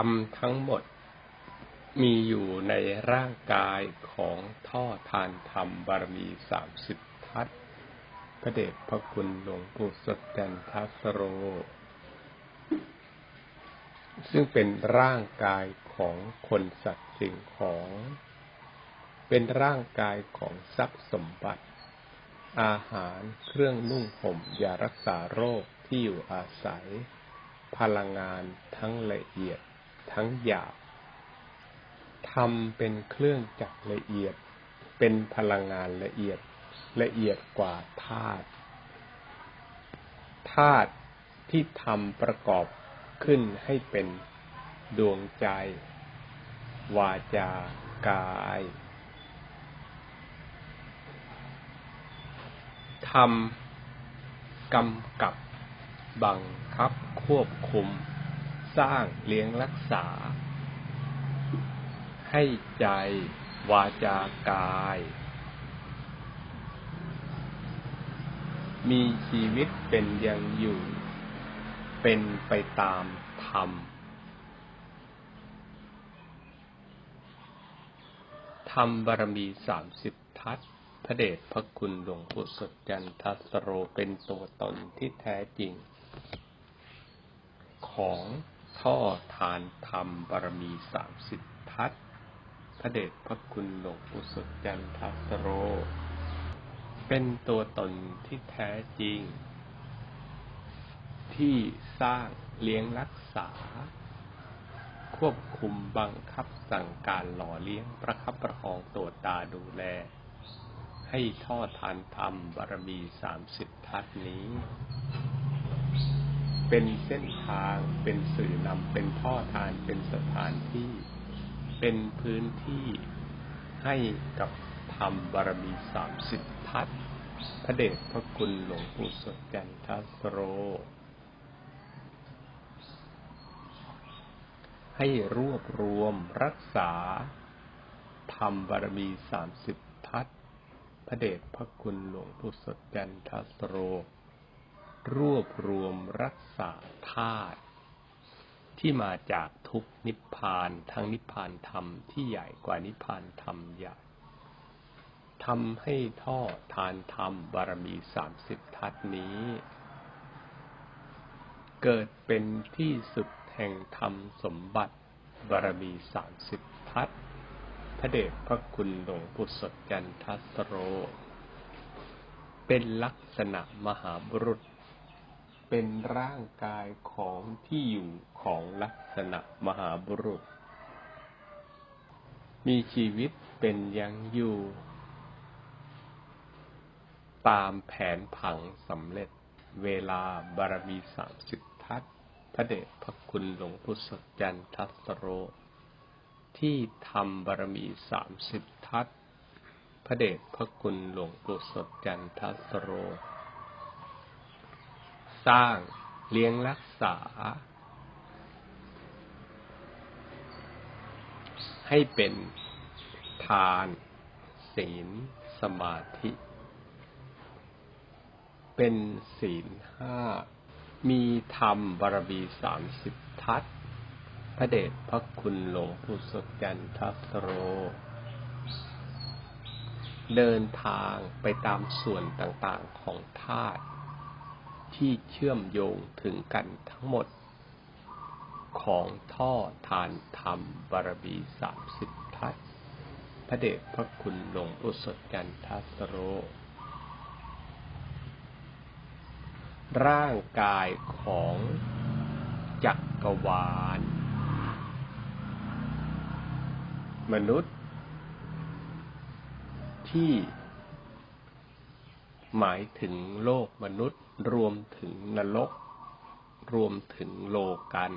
รมทั้งหมด มีอยู่ในร่างกายของท่อทานธรรมบารมีสามสิบทัศพระเดชพระคุณหลวงปู่สดจันทัสโร ซึ่งเป็นร่างกายของคนสัตว์สิ่งของ เป็นร่างกายของทรัพย์สมบัติ อาหารเครื่องนุ่งห่มยารักษาโรคที่อยู่อาศัย พลังงานทั้งละเอียด ทั้งหยาบทำเป็นเครื่องจักรละเอียด เป็นพลังงานละเอียดละเอียดกว่าธาตุธาตุที่ทำประกอบขึ้นให้เป็นดวงใจ วาจากาย ทำกำกับบังคับควบคุม สร้างเลี้ยงรักษา ให้ใจ วาจากาย มีชีวิตเป็นยังอยู่ เป็นไปตามธรรม ธรรมบารมีสามสิบทัศพระเดชพระคุณหลวงปู่สดจันทัสโรเป็นตัวตนที่แท้จริงของ ท่อทานธรรมบารมีสามสิบทัศพระเดชพระคุณหลวงปู่สดจันทัสโร เป็นตัวตนที่แท้จริง ที่สร้างเลี้ยงรักษา ควบคุมบังคับสั่งการหล่อเลี้ยงประคับประคองตัวตาดูแล ให้ทอทานธรรมบารมีสามสิบทัศนี้ เป็นเส้นทาง เป็นสื่อนำเป็นท่อทานเป็นสถานที่ เป็นพื้นที่ให้กับธรรมบารมีสามสิบทัศพระเดชพระคุณหลวงปู่สดจันทัสโร ให้รวบรวมรักษา ธรรมบารมีสามสิบทัศพระเดชพระคุณหลวงปู่สดจันทัสโร รวบรวมรักษาธาตุที่มาจากทุกนิพพานทั้งนิพพานธรรมที่ใหญ่กว่านิพพานธรรมใหญ่ทำให้ท่อทานธรรมบารมีสามสิบทัศนี้ เกิดเป็นที่สุดแห่งธรรมสมบัติบารมีสามสิบทัศพระเดชพระคุณหลวงปู่สดจันทัสโร เป็นลักษณะมหาบุรุษ เป็นร่างกายของที่อยู่ของลักษณะมหาบุรุษ มีชีวิตเป็นยังอยู่ ตามแผนผังสำเร็จ เวลาบารมีสามสิบทัศพระเดชพระคุณหลวงพุทธจันทัสโร ที่ทำบารมีสามสิบทัศพระเดชพระคุณหลวงปู่สดจันทัสโร สร้าง เลี้ยงรักษา ให้เป็นทาน ศีล สมาธิ เป็นศีลห้า มีธรรมบารมีสามสิบทัศพระเดชพระคุณหลวงปู่สดจันทัสโร เดินทางไปตามส่วนต่างๆของธาตุ ที่เชื่อมโยงถึงกันทั้งหมด ของท่อทานธรรมบารมีสามสิบทัศพระเดชพระคุณหลวงปู่สดจันทัสโร ร่างกายของจักรวาล มนุษย์ที่ หมายถึงโลกมนุษย์ รวมถึงนรก รวมถึงโลกัน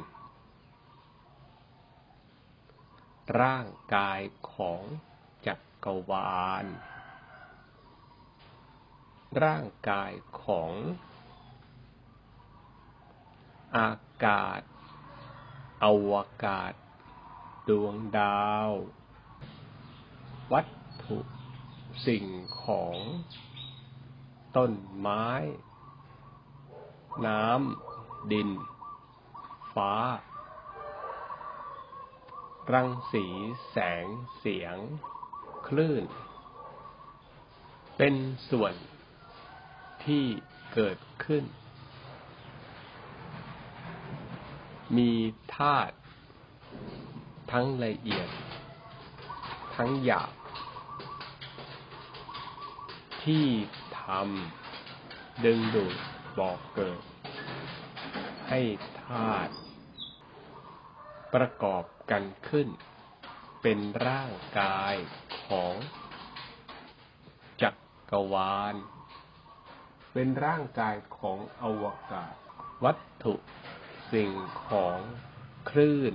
ร่างกายของจักรวาล ร่างกายของ อากาศ อวกาศ ดวงดาว วัตถุ สิ่งของ ต้นไม้ น้ำ ดิน ฟ้า รังสี แสง เสียง คลื่น เป็นส่วนที่เกิดขึ้น มีธาตุทั้งละเอียด ทั้งหยาบที่ ทำดึงดูดบอกเกิด ให้ธาตุประกอบกันขึ้น เป็นร่างกายของจักรวาล เป็นร่างกายของอวกาศ วัตถุสิ่งของคลื่น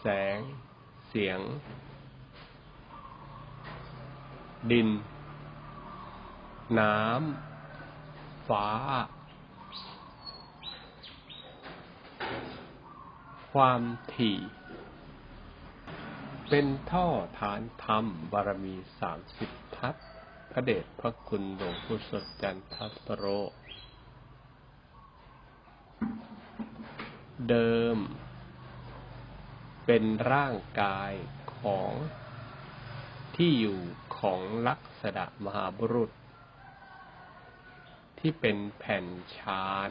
แสง เสียง ดิน น้ำฟ้า ความถี่ เป็นท่อฐานธรรมบารมีสามสิบทัศพระเดชพระคุณหลวงพุทธสดจันทัสโร เดิม เป็นร่างกายของที่อยู่ของลักษณะมหาบุรุษ ที่เป็นแผ่นชาน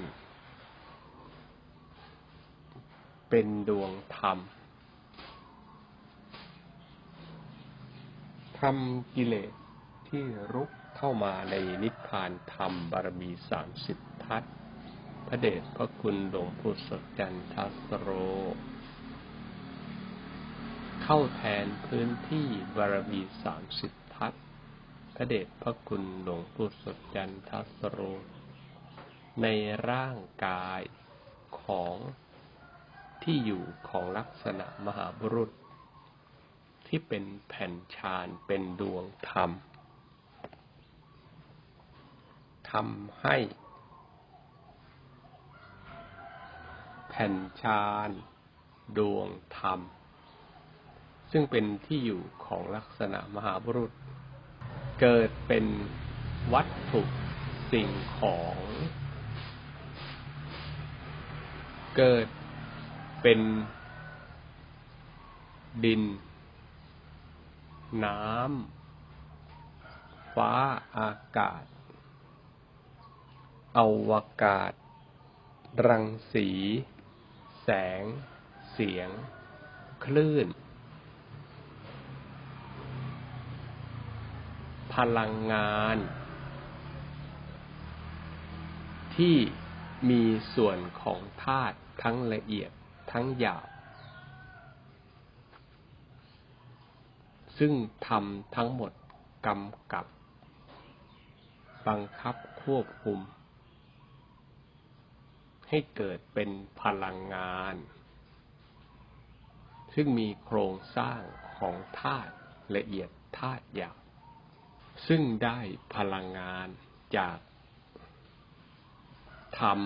เป็นดวงธรรมทำกิเลสที่รุกเข้ามาในนิพพานธรรมบารมีสามสิบทัศพระเดชพระคุณหลวงพุทธสดจันทัสโร เข้าแทนพื้นที่บารมีสามสิบทัศน์พ ระเดชพระคุณหลวงพุทธสดจันทัสโร ในร่างกายของที่อยู่ของลักษณะมหาบุรุษ ที่เป็นแผ่นชานเป็นดวงธรรมทำให้แผ่นชานดวงธรรม ซึ่งเป็นที่อยู่ของลักษณะมหาบุรุษ เกิดเป็นวัตถุสิ่งของ เกิดเป็นดิน น้ำ ฟ้าอากาศ อวกาศ รังสี แสง เสียง คลื่น พลังงาน ที่มีส่วนของธาตุทั้งละเอียดทั้งหยาบ ซึ่งทำทั้งหมดกำกับ บังคับควบคุม ให้เกิดเป็นพลังงาน ซึ่งมีโครงสร้างของธาตุละเอียดธาตุหยาบ ซึ่งได้พลังงานจากธรรม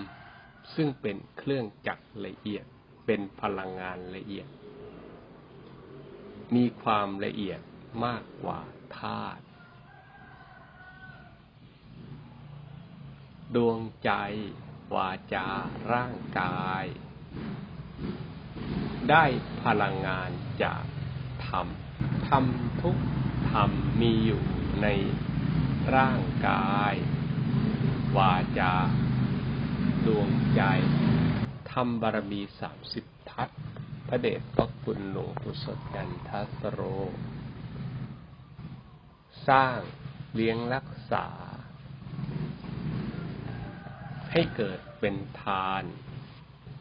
ซึ่งเป็นเครื่องจักรละเอียด เป็นพลังงานละเอียด มีความละเอียดมากกว่าธาตุดวงใจ วาจา ร่างกาย ได้พลังงานจากธรรม ธรรมทุกธรรมมีอยู่ ในร่างกาย วาจา ดวงใจทำบารมีสามสิบทัศพระเดชพระคุณหลวงปู่สดกันทัสโร สร้างเลี้ยงรักษา ให้เกิดเป็นทาน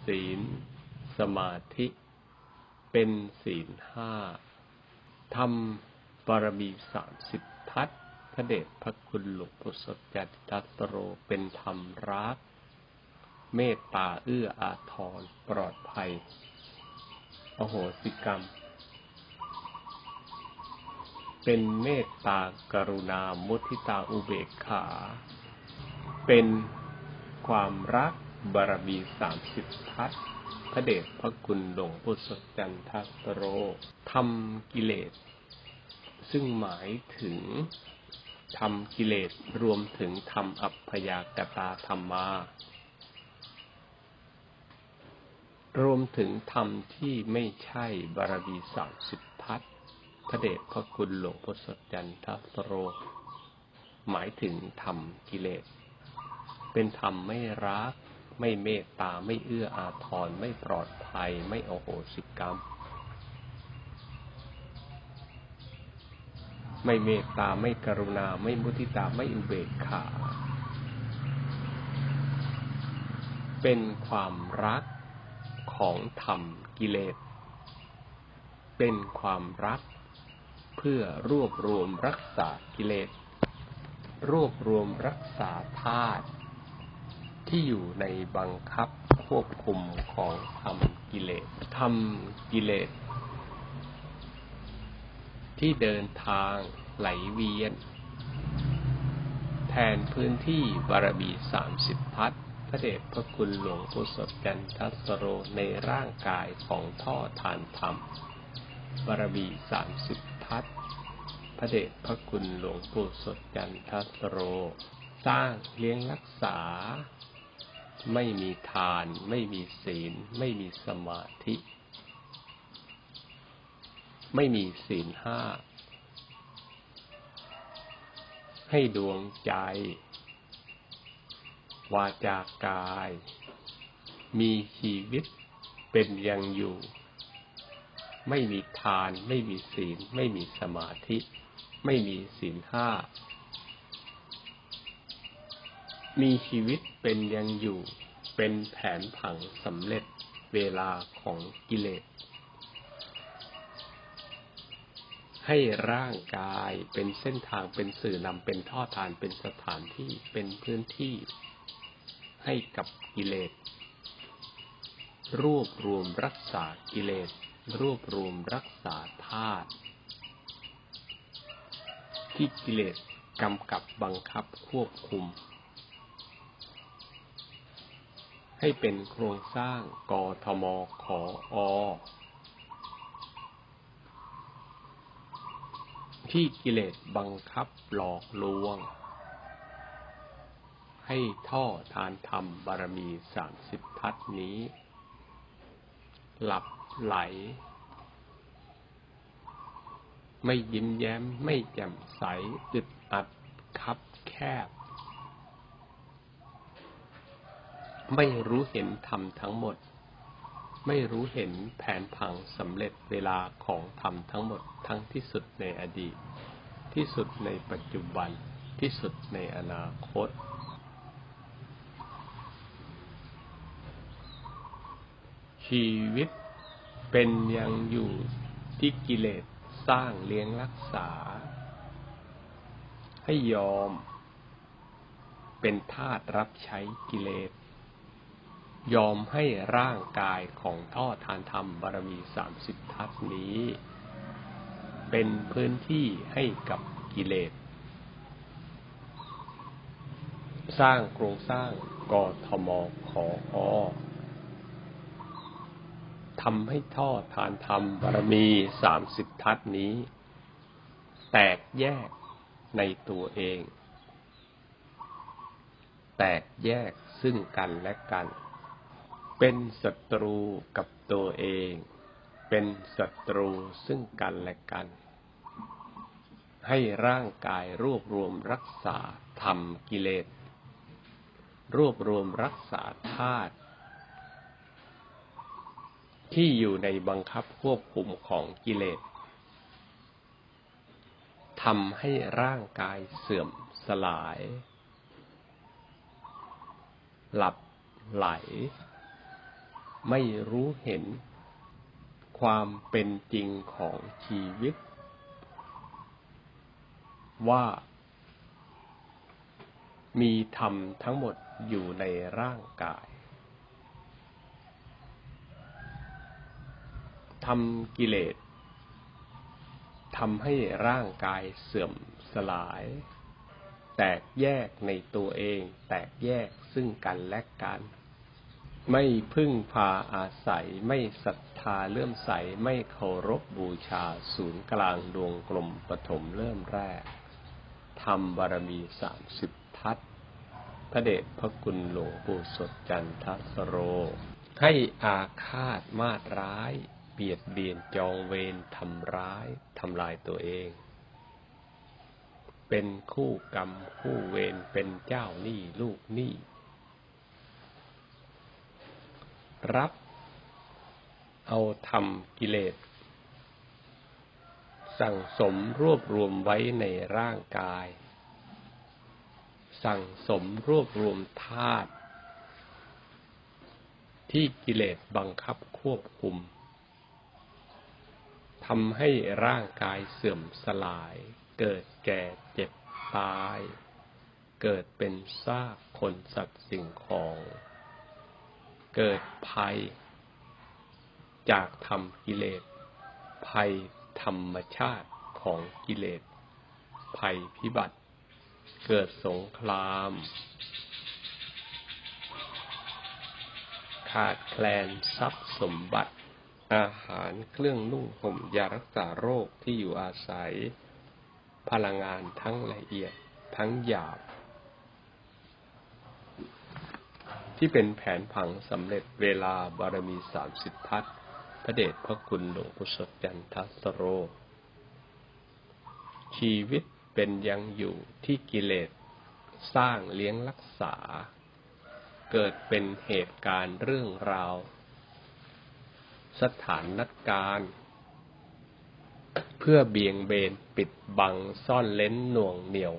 ศีล สมาธิ เป็นศีลห้าทำบารมีสามสิบ พระเดชพระคุณหลวงปู่สดจันทัสโรเป็นธรรมรัก เมตตาเอื้ออาทรปลอดภัยอโหสิกรรม เป็นเมตตากรุณามุทิตาอุเบกขา เป็นความรักบารมีสามสิบทัศพระเดชพระคุณหลวงพุทธจันทัสโรทำกิเลส ซึ่งหมายถึง ทำกิเลสรวมถึงทำอัพยากตาธรรมารวมถึงธรรมที่ไม่ใช่บารมีสามสิบทัศน์พระเดชพระคุณหลวงพ่อสดจันทสโร หมายถึงธรรมกิเลส เป็นธรรมไม่รัก ไม่เมตตาไม่เอื้ออาทรไม่ปลอดภัย ไม่โอโหสิกรรม ไม่เมตตาไม่กรุณา ไม่มุทิตาไม่อุเบกขา เป็นความรักของธรรมกิเลส เป็นความรักเพื่อรวบรวมรักษากิเลส รวบรวมรักษาธาตุที่อยู่ในบังคับควบคุมของธรรมกิเลสธรรมกิเลส ที่เดินทางไหลเวียน แทนพื้นที่บารมีสามสิบพัฒพระเดชพระคุณหลวงปู่สดจันทัสโรในร่างกายของท่อทานธรรม บารมีสามสิบทัศพระเดชพระคุณหลวงปู่สดจันทัสโร สร้างเลี้ยงรักษา ไม่มีทาน ไม่มีศีล ไม่มีสมาธิ ไม่มีศีลห้า ให้ดวงใจ วาจากาย มีชีวิตเป็นยังอยู่ ไม่มีทาน ไม่มีศีล ไม่มีสมาธิ ไม่มีศีลห้า มีชีวิตเป็นยังอยู่ เป็นแผนผังสำเร็จเวลาของกิเลส ให้ร่างกายเป็นเส้นทางเป็นสื่อนำเป็นท่อทานเป็นสถานที่เป็นพื้นที่ ให้กับกิเลสรวบรวมรักษากิเลสรวบรวมรักษาธาตุที่กิเลสกำกับบังคับควบคุม ให้เป็นโครงสร้างกทมขออ ที่กิเลสบังคับหลอกลวง ให้ท่อทานธรรมบารมีสามสิบทัศนี้ หลับไหล ไม่ยิ้มแย้มไม่แจ่มใสอึดอัดคับแคบ ไม่รู้เห็นธรรมทั้งหมด ไม่รู้เห็นแผนผังสำเร็จเวลาของธรรมทั้งหมดทั้งที่สุดในอดีต ที่สุดในปัจจุบันที่สุดในอนาคต ชีวิตเป็นยังอยู่ที่กิเลสสร้างเลี้ยงรักษา ให้ยอมเป็นทาสรับใช้กิเลส ยอมให้ร่างกายของท่อทานธรรมบารมีสามสิบทัศนี้ เป็นพื้นที่ให้กับกิเลส สร้างโครงสร้างกทมขออทำให้ท่อทานธรรมบารมีสามสิบทัศนี้ แตกแยกในตัวเอง แตกแยกซึ่งกันและกัน เป็นศัตรูกับตัวเอง เป็นศัตรูซึ่งกันและกัน ให้ร่างกายรวบรวมรักษาธรรมกิเลส รวบรวมรักษาธาตุที่อยู่ในบังคับควบคุมของกิเลสทำให้ร่างกายเสื่อมสลาย หลับไหล ไม่รู้เห็นความเป็นจริงของชีวิต ว่า มีธรรมทั้งหมดอยู่ในร่างกายทำกิเลสทำให้ร่างกายเสื่อมสลาย แตกแยกในตัวเอง แตกแยกซึ่งกันและกัน ไม่พึ่งพาอาศัย ไม่ศรัทธาเลื่อมใส ไม่เคารพบูชาศูนย์กลางดวงกลมปฐมเริ่มแรกทำบารมีสามสิบทัศพระเดชพระคุณหลวงปู่สดจันทสโร ให้อาฆาตมาดร้าย เบียดเบียนจองเวรทำร้ายทำลายตัวเอง เป็นคู่กรรมคู่เวรเป็นเจ้าหนี้ลูกหนี้ รับเอาทำกิเลส สั่งสมรวบรวมไว้ในร่างกาย สั่งสมรวบรวมธาตุที่กิเลสบังคับควบคุมทำให้ร่างกายเสื่อมสลาย เกิดแก่เจ็บตาย เกิดเป็นซากคนสัตว์สิ่งของ เกิดภัย จากธรรมกิเลส ภัยธรรมชาติของกิเลส ภัยพิบัติ เกิดสงคราม ขาดแคลนทรัพย์สมบัติ อาหารเครื่องนุ่งห่มยารักษาโรคที่อยู่อาศัย พลังงานทั้งละเอียดทั้งหยาบ ที่เป็นแผนผังสำเร็จเวลาบารมีสามสิบทัศพระเดชพระคุณหลวงพุทธจันทสโร ชีวิตเป็นยังอยู่ที่กิเลสสร้างเลี้ยงรักษา เกิดเป็นเหตุการณ์เรื่องราว สถานนัดการเพื่อเบี่ยงเบนปิดบังซ่อนเล้นหน่วงเหนียว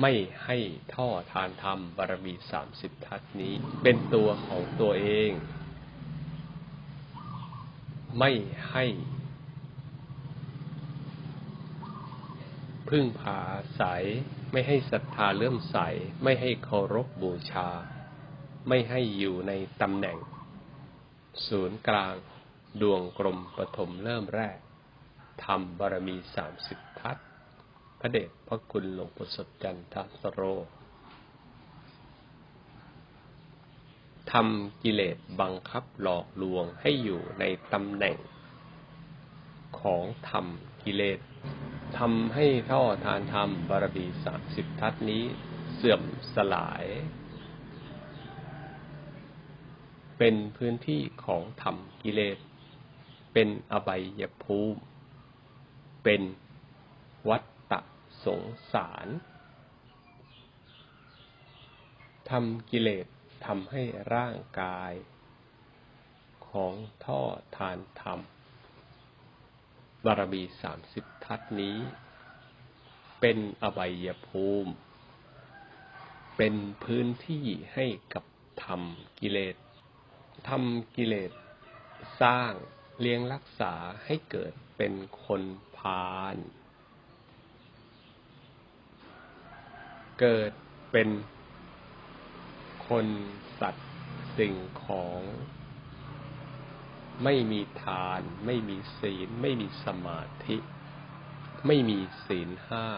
ไม่ให้ท่อทานธรรมบารมีสามสิบทัศนี้ เป็นตัวของตัวเอง ไม่ให้พึ่งพาอาศัย ไม่ให้ศรัทธาเลื่อมใส ไม่ให้เคารพบูชา ไม่ให้อยู่ในตำแหน่ง ศูนย์กลางดวงกลมปฐมเริ่มแรกทำบารมีสามสิบ ระเดชพระคุณหลวงปู่สดจันทสโรทำกิเลสบังคับหลอกลวงให้อยู่ในตำแหน่ง ของธรรมกิเลสทำให้ท่อทานธรรมบารมีสามสิบทัศนี้เสื่อมสลาย เป็นพื้นที่ของธรรมกิเลส เป็นอบายภูมิ เป็นวัฏ สงสารทำกิเลสทำให้ร่างกาย ของท่อทานธรรม บารมีสามสิบทัศนี้ เป็นอบายภูมิ เป็นพื้นที่ให้กับธรรมกิเลสทำกิเลส สร้างเลี้ยงรักษาให้เกิดเป็นคนพาล เกิดเป็นคนสัตว์สิ่งของ ไม่มีทาน ไม่มีศีล ไม่มีสมาธิ ไม่มีศีลห้า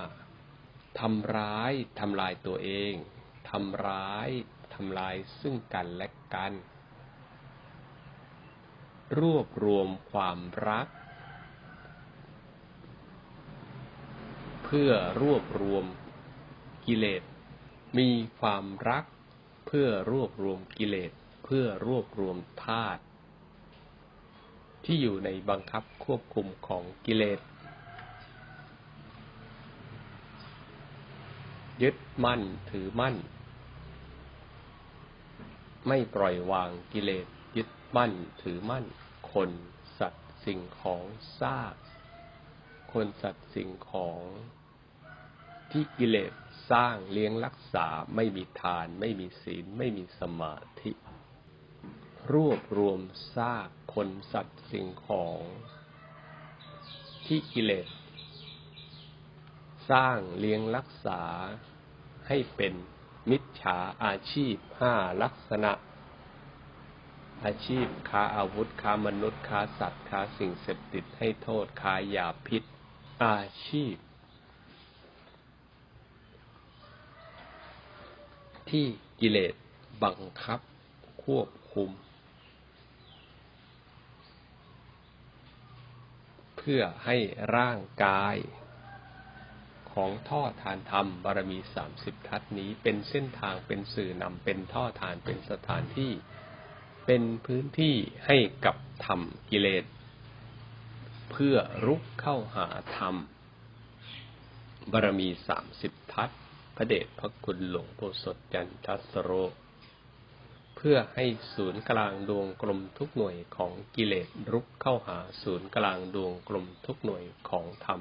ทำร้ายทำลายตัวเองทำร้ายทำลายซึ่งกันและกัน รวบรวมความรัก เพื่อรวบรวม กิเลส มีความรักเพื่อรวบรวมกิเลส เพื่อรวบรวมธาตุที่อยู่ในบังคับควบคุมของกิเลส ยึดมั่นถือมั่น ไม่ปล่อยวางกิเลส ยึดมั่นถือมั่น คนสัตว์สิ่งของซากคนสัตว์สิ่งของที่กิเลส สร้างเลี้ยงรักษา ไม่มีทาน ไม่มีศีล ไม่มีสมาธิ รวบรวมซากคนสัตว์สิ่งของ ที่กิเลส สร้างเลี้ยงรักษาให้เป็นมิจฉาอาชีพห้าลักษณะ อาชีพค้าอาวุธค้ามนุษย์ค้าสัตว์ค้าสิ่งเสพติดให้โทษค้ายาพิษ อาชีพ ที่กิเลสบังคับควบคุม เพื่อให้ร่างกาย ของท่อทานธรรมบารมีสามสิบทัศนี้เป็นเส้นทางเป็นสื่อนำเป็นท่อทานเป็นสถานที่ เป็นพื้นที่ให้กับธรรมกิเลส เพื่อรุกเข้าหาธรรมบารมีสามสิบทัศน์ พระเดชพระคุณหลวงปู่สดจันทัสโร เพื่อให้ศูนย์กลางดวงกลมทุกหน่วยของกิเลสรุกเข้าหาศูนย์กลางดวงกลมทุกหน่วยของธรรม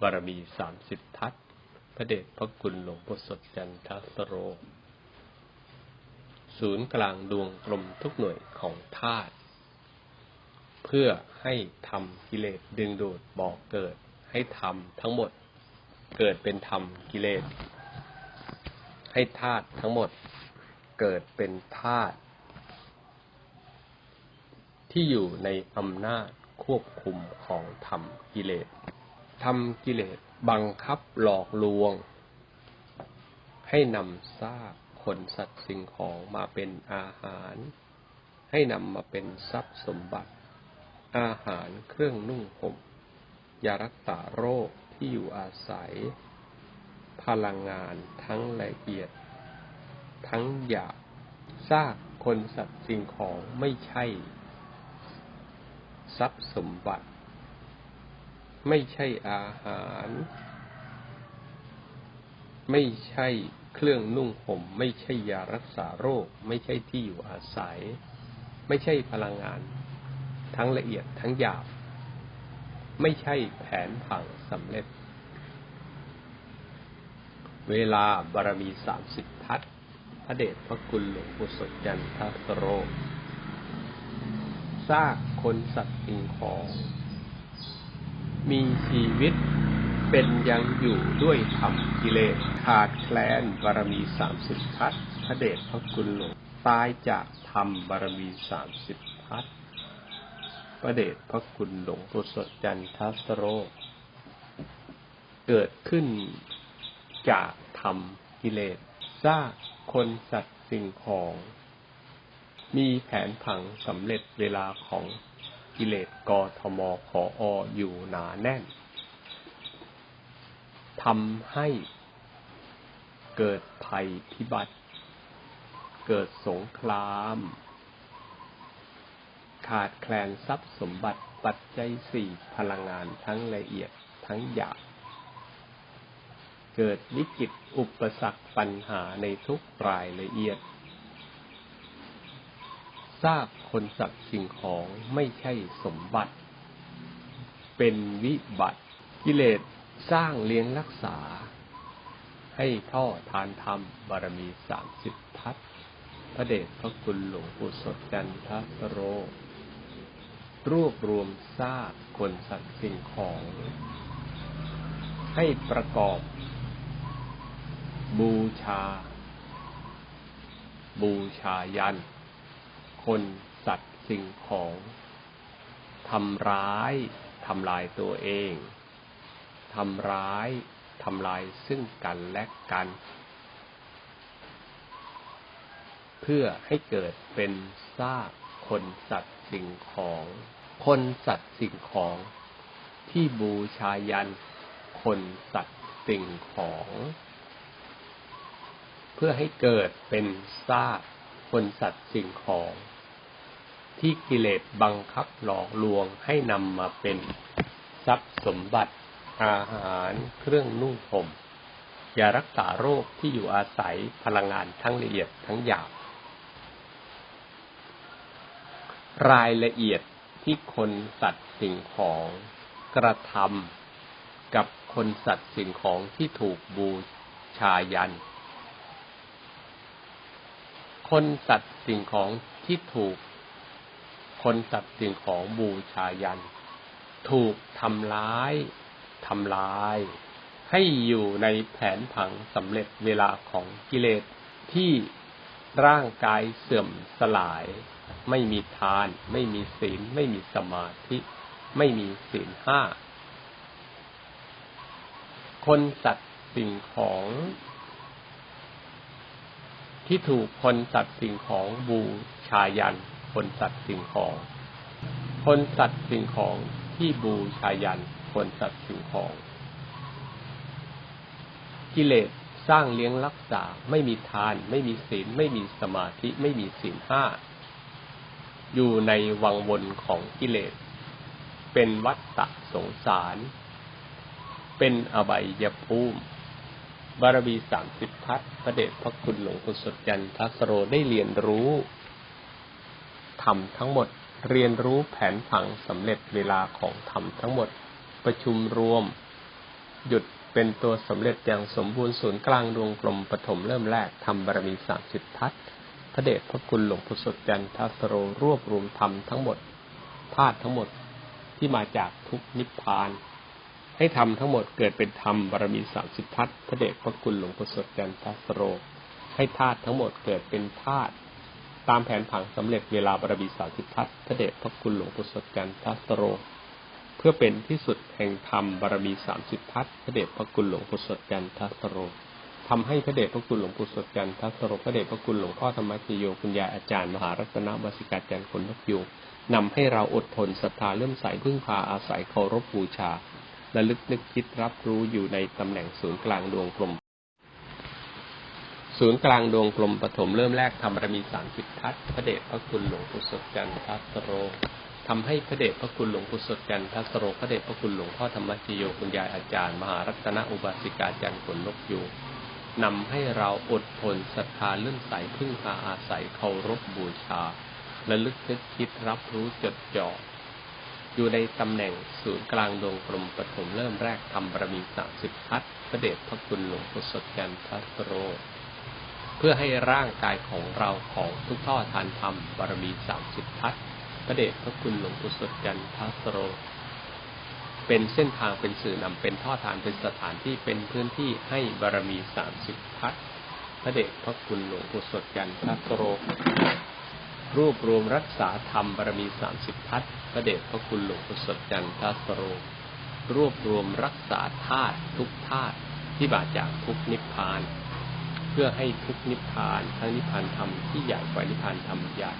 บารมีสามสิบทัศพระเดชพระคุณหลวงปู่สดจันทัสโร ศูนย์กลางดวงกลมทุกหน่วยของธาตุเพื่อให้ทำกิเลสดึงดูดบอกเกิด ให้ทำทั้งหมดเกิดเป็นธรรมกิเลส ให้ธาตุทั้งหมดเกิดเป็นธาตุที่อยู่ในอำนาจควบคุมของธรรมกิเลสทำกิเลสบังคับหลอกลวง ให้นำซากคนสัตว์สิ่งของมาเป็นอาหาร ให้นำมาเป็นทรัพย์สมบัติ อาหารเครื่องนุ่งห่มยารักษาโรคที่อยู่อาศัย พลังงานทั้งละเอียด ทั้งหยาบซากคนสัตว์สิ่งของไม่ใช่ ทรัพย์สมบัติ ไม่ใช่อาหาร ไม่ใช่เครื่องนุ่งห่ม ไม่ใช่ยารักษาโรค ไม่ใช่ที่อยู่อาศัย ไม่ใช่พลังงาน ทั้งละเอียดทั้งหยาบ ไม่ใช่แผนผังสำเร็จ เวลาบารมีสามสิบทัศพระเดชพระคุณหลวงปู่สดจันทสโรซากคนสัตว์สิ่งของ มีชีวิตเป็นยังอยู่ด้วยธรรมกิเลสขาดแคลนบารมีสามสิบทัศพระเดชพระคุณหลวงตายจากธรรมบารมีสามสิบทัศพระเดชพระคุณหลวงปู่สดจันทสโร เกิดขึ้นจาก ธรรม กิเลสซากคนสัตว์สิ่งของ มีแผนผังสำเร็จเวลาของกิเลสกทมขอออยู่หนาแน่นทำให้เกิดภัยพิบัติ เกิดสงคราม ขาดแคลนทรัพย์สมบัติปัจจัยสี่พลังงานทั้งละเอียดทั้งหยาบ เกิดวิกฤตอุปสรรคปัญหาในทุกรายละเอียดซากคนสัตว์สิ่งของไม่ใช่สมบัติ เป็นวิบัติ กิเลสสร้างเลี้ยงรักษา ให้ท่อทานธรรมบารมีสามสิบทัศพระเดชพระคุณหลวงปู่สดจันทโร รวบรวมซากคนสัตว์สิ่งของ ให้ประกอบ บูชา บูชายัน คนสัตว์สิ่งของทำร้ายทำลายตัวเองทำร้ายทำลายซึ่งกันและกัน เพื่อให้เกิดเป็นซากคนสัตว์สิ่งของ คนสัตว์สิ่งของ ที่บูชายัน คนสัตว์สิ่งของ พื่อให้เกิดเป็นซากคนสัตว์สิ่งของ ที่กิเลสบังคับหลอกลวงให้นำมาเป็นทรัพย์สมบัติอาหารเครื่องนุ่งห่มยารักษาโรคที่อยู่อาศัยพลังงานทั้งละเอียดทั้งหยาบรายละเอียดที่คนสัตว์สิ่งของกระทำกับคนสัตว์สิ่งของที่ถูกบูชายัน คนสัตว์สิ่งของที่ถูก คนสัตว์สิ่งของบูชายัน ถูกทำร้ายทำลาย ให้อยู่ในแผนผังสำเร็จเวลาของกิเลสที่ร่างกายเสื่อมสลาย ไม่มีทาน ไม่มีศีล ไม่มีสมาธิ ไม่มีศีลห้า คนสัตว์สิ่งของ ที่ถูกคนสัตว์สิ่งของบูชายัน คนสัตว์สิ่งของ คนสัตว์สิ่งของที่บูชายัน คนสัตว์สิ่งของ กิเลสสร้างเลี้ยงรักษา ไม่มีทาน ไม่มีศีล ไม่มีสมาธิ ไม่มีศีลห้า อยู่ในวังวนของกิเลส เป็นวัฏฏะสงสาร เป็นอบายยภูมิ บารมีสามสิบทัศพระเดชพระคุณหลวงปู่สดจันทัสโรได้เรียนรู้ทำทั้งหมดเรียนรู้แผนผังสำเร็จเวลาของธรรมทั้งหมดประชุมรวม หยุดเป็นตัวสำเร็จอย่างสมบูรณ์ศูนย์กลางดวงกลมปฐมเริ่มแรกทำบารมีสามสิบทัศพระเดชพระคุณหลวงปู่สดจันทัสโรรวบรวมธรรมทั้งหมดธาตุทั้งหมดที่มาจากทุกนิพพาน ให้ทำทั้งหมดเกิดเป็นธรรมบารมีสามสิบทัศพระเดชพระคุณหลวงปู่สดจันทสโร ให้ธาตุทั้งหมดเกิดเป็นธาตุตามแผนผังสำเร็จเวลาบารมีสามสิบทัศพระเดชพระคุณหลวงปู่สดจันทสโร เพื่อเป็นที่สุดแห่งธรรมบารมีสามสิบทัศพระเดชพระคุณหลวงปู่สดจันทสโรทำให้พระเดชพระคุณหลวงปู่สดจันทสโรพระเดชพระคุณหลวงพ่อธรรมชโยคุณยายอาจารย์มหารัตนวสิกาจารย์คนนกยูงนำให้เราอดทนศรัทธาเลื่อมใสพึ่งพาอาศัยเคารพบูชา และลึกนึกคิดรับรู้อยู่ในตำแหน่งศูนย์กลางดวงกลม ศูนย์กลางดวงกลมปฐมเริ่มแรกทำบารมีสามสิบทัศพระเดชพระคุณหลวงปู่สดจันทัสโรทำให้พระเดชพระคุณหลวงปู่สดจันทัสโรพระเดชพระคุณหลวงพ่อธรรมชโยคุณยายอาจารย์ มหารัตนอุบาสิกาจารย์ขนนกยูงนำให้เราอดทนศรัทธาเลื่อมใสพึ่งพาอาศัยเคารพบูชาและลึกนึกคิดรับรู้จดจ่อ อยู่ในตำแหน่งศูนย์กลางดวงกลมปฐมเริ่มแรกทำบารมีสามสิบทัศพระเดชพระคุณหลวงปู่สดจันทัสโร เพื่อให้ร่างกายของเราของทุกท่อทานธรรมบารมีสามสิบทัศพระเดชพระคุณหลวงปู่สดจันทัสโร เป็นเส้นทางเป็นสื่อนำเป็นท่อทานเป็นสถานที่เป็นพื้นที่ให้บารมีสามสิบทัศพระเดชพระคุณหลวงปู่สดจันทัสโร รวบรวมรักษาธรรมบารมีสามสิบทัศพระเดชพระคุณหลวงปู่สดจันทัสโร รวบรวมรักษาธาตุทุกธาตุที่บาจากทุกนิพพาน เพื่อให้ทุกนิพพานทั้งนิพพานธรรมที่ใหญ่กว่านิพพานธรรมใหญ่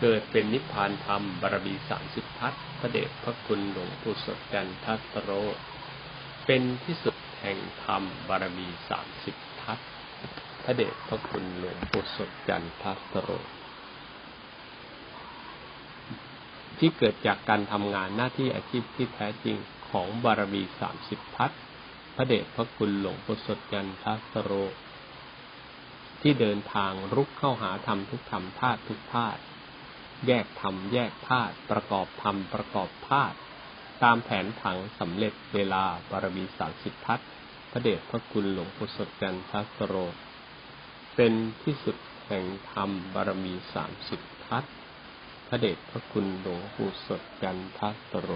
เกิดเป็นนิพพานธรรมบารมีสามสิบทัศพระเดชพระคุณหลวงปู่สดจันทัสโร เป็นที่สุดแห่งธรรมบารมีสามสิบทัศ พระเดชพระคุณหลวงปู่สดจันทัสโร ที่เกิดจากการทำงานหน้าที่อาชีพที่แท้จริงของบารมีสามสิบทัศพระเดชพระคุณหลวงปู่สดจันทัสโร ที่เดินทางรุกเข้าหาธรรมทุกธรรมธาตุทุกธาตุแยกธรรมแยกธาตุประกอบธรรมประกอบธาตุตามแผนผังสำเร็จเวลาบารมีสามสิบทัศพระเดชพระคุณหลวงปู่สดจันทัสโร เป็นที่สุดแห่งธรรมบารมีสามสิบทัศพระเดชพระคุณหลวงปู่สดจันทัตโร